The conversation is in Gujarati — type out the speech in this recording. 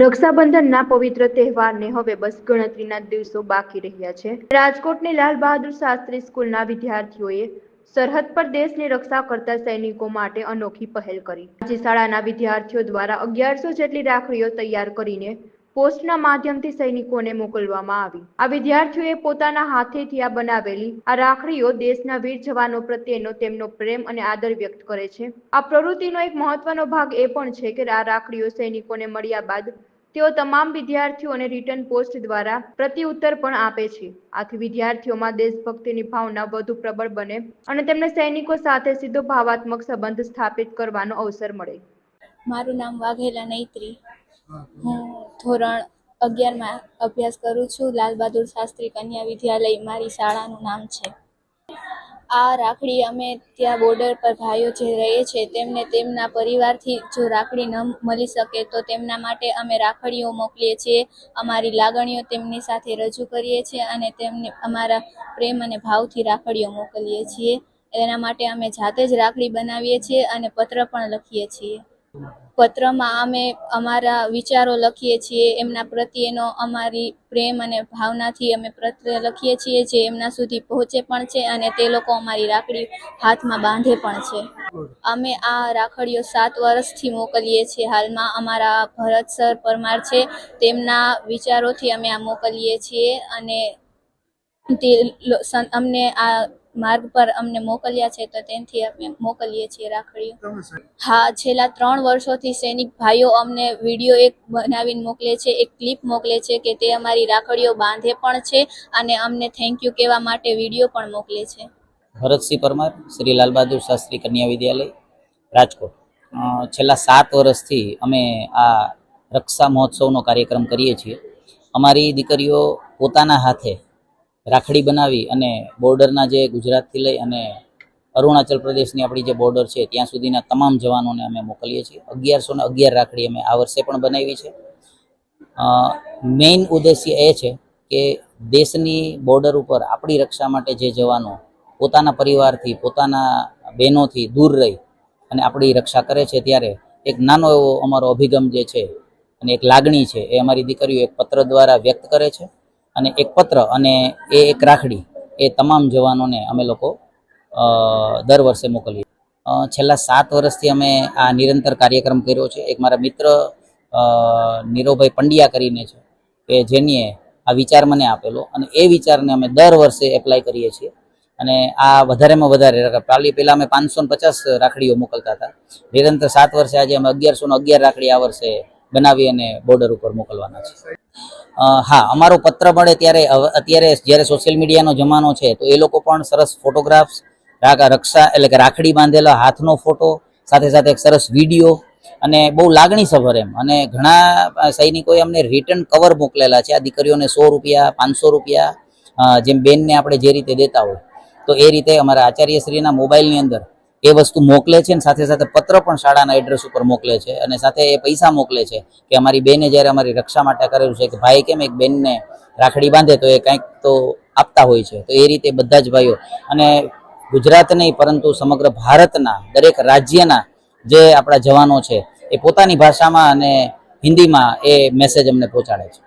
રક્ષાબંધનના પવિત્ર તહેવારને હવે બસ ગણતરીના દિવસો બાકી રહ્યા છે. રાજકોટની લાલ બહાદુર શાસ્ત્રી સ્કૂલના વિદ્યાર્થીઓએ સરહદ પર દેશની રક્ષા કરતા સૈનિકો માટે અનોખી પહેલ કરી. આજે શાળાના વિદ્યાર્થીઓ દ્વારા અગિયારસો જેટલી રાખડીઓ તૈયાર કરીને પોસ્ટના માધ્યમથી સૈનિકોને મોકલવામાં આવી. આ વિદ્યાર્થીઓએ પોતાના હાથેથી આ બનાવેલી આ રાખડીઓ દેશના વીર જવાનો પ્રત્યેનો તેમનો પ્રેમ અને આદર વ્યક્ત કરે છે. આ પ્રવૃત્તિનો એક મહત્વનો ભાગ એ પણ છે કે આ રાખડીઓ સૈનિકોને મળ્યા બાદ તેઓ તમામ વિદ્યાર્થીઓને રિટર્ન પોસ્ટ દ્વારા પ્રત્યુત્તર પણ આપે છે. આથી વિદ્યાર્થીઓમાં દેશભક્તિની ભાવના વધુ પ્રબળ બને અને તેમને સૈનિકો સાથે સીધો ભાવાત્મક સંબંધ સ્થાપિત કરવાનો અવસર મળે. મારું નામ વાઘેલા નૈત્રી. હું ધોરણ અગિયારમાં અભ્યાસ કરું છું. લાલ બહાદુર શાસ્ત્રી કન્યા વિદ્યાલય મારી શાળાનું નામ છે. આ રાખડી અમે ત્યાં બોર્ડર પર ભાઈઓ જે રહે છે તેમને તેમના પરિવારથી જો રાખડી ન મળી શકે તો તેમના માટે અમે રાખડીઓ મોકલીએ છીએ. અમારી લાગણીઓ તેમની સાથે રજૂ કરીએ છીએ અને તેમને અમારા પ્રેમ અને ભાવથી રાખડીઓ મોકલીએ છીએ. એના માટે અમે જાતે જ રાખડી બનાવીએ છીએ અને પત્ર પણ લખીએ છીએ. પત્રમાં અમે અમારા વિચારો લખીએ છીએ, એમના પ્રત્યેનો અમારી પ્રેમ અને ભાવનાથી અમે પત્ર લખીએ છીએ જે એમના સુધી પહોંચે પણ છે અને તે લોકો અમારી રાખડી હાથમાં બાંધે પણ છે. અમે આ રાખડીઓ સાત વર્ષથી મોકલીએ છીએ. હાલમાં અમારા ભરત સર પરમાર છે, તેમના વિચારોથી અમે આ મોકલીએ છીએ અને તે અમને આ માર્ગ પર અમને મોકલ્યા છે તો તેથી અમે મોકલીએ છીએ રાખડીઓ. હા છેલ્લા ત્રણ વર્ષોથી સૈનિક ભાઈઓ અમને વીડિયો એક બનાવીને મોકલે છે એક ક્લિપ મોકલે છે કે તે અમારી રાખડીઓ બાંધે પણ છે અને અમને થેન્ક યુ કહેવા માટે વીડિયો પણ મોકલે છે. ભરતસિંહ પરમાર શ્રી લાલ બહાદુર શાસ્ત્રી કન્યા વિદ્યાલય રાજકોટ. છેલ્લા સાત વર્ષથી અમે આ રક્ષા મહોત્સવનો કાર્યક્રમ કરીએ છીએ. અમારી દીકરીઓ પોતાના હાથે રાખડી બનાવી અને બોર્ડરના જે ગુજરાતથી લઈ અને અરુણાચલ પ્રદેશની આપણી જે બોર્ડર છે, ત્યાં સુધીના તમામ જવાનોને અમે મોકલીએ છીએ. અગિયારસો ને અગિયાર રાખડી અમે આ વર્ષે પણ બનાવી છે. મેઇન ઉદ્દેશ્ય એ છે કે દેશની બોર્ડર ઉપર આપણી રક્ષા માટે જે જવાનો પોતાના પરિવારથી, પોતાના બહેનોથી દૂર રહી અને આપણી રક્ષા કરે છે ત્યારે એક નાનો એવો અમારો અભિગમ જે છે અને એક લાગણી છે એ અમારી દીકરીઓ એક પત્ર દ્વારા વ્યક્ત કરે છે. અને એક પત્ર અને એ એક રાખડી એ તમામ જવાનોને અમે લોકો દર વર્ષે મોકલીએ. છેલ્લા સાત વર્ષથી અમે આ નિરંતર કાર્યક્રમ કર્યો છે. એક મારા મિત્ર નીરવભાઈ પંડ્યા કરીને છે, કે જેનીએ આ વિચાર મને આપેલો અને એ વિચારને અમે દર વર્ષે એપ્લાય કરીએ છીએ. અને આ વધારેમાં વધારે પાલી પહેલાં અમે પાંચસો પચાસ રાખડીઓ મોકલતા હતા. નિરંતર સાત વર્ષે આજે અમે અગિયારસો અગિયાર રાખડી આ વર્ષે બનાવી અને બોર્ડર ઉપર મોકલવાના છે. હા, અમારો પત્ર મળે ત્યારે અત્યારે જ્યારે સોશિયલ મીડિયાનો જમાનો છે, તો એ લોકો પણ સરસ ફોટોગ્રાફ્સ રક્ષા એટલે કે રાખડી બાંધેલા હાથનો ફોટો સાથે સાથે એક સરસ વીડિયો અને બહુ લાગણીસભર એમ. અને ઘણા સૈનિકોએ અમને રિટર્ન કવર મોકલેલા છે. આ દીકરીઓને સો રૂપિયા, પાંચસો રૂપિયા જેમ બેનને આપણે જે રીતે દેતા હોય, તો એ રીતે અમારા આચાર્યશ્રીના મોબાઈલની અંદર એ વસ્તુ મોકલે છે અને સાથે સાથે પત્ર પણ શાળાના એડ્રેસ ઉપર મોકલે છે અને સાથે એ પૈસા મોકલે છે કે અમારી બેને જ્યારે અમારી રક્ષા માટે કરેલું છે કે ભાઈ કેમ એક બેનને રાખડી બાંધે તો એ કંઈક તો આપતા હોય છે. તો એ રીતે બધા જ ભાઈઓ. અને ગુજરાત નહીં, પરંતુ સમગ્ર ભારતના દરેક રાજ્યના જે આપણા જવાનો છે, એ પોતાની ભાષામાં અને હિન્દીમાં એ મેસેજ અમને પહોંચાડે છે.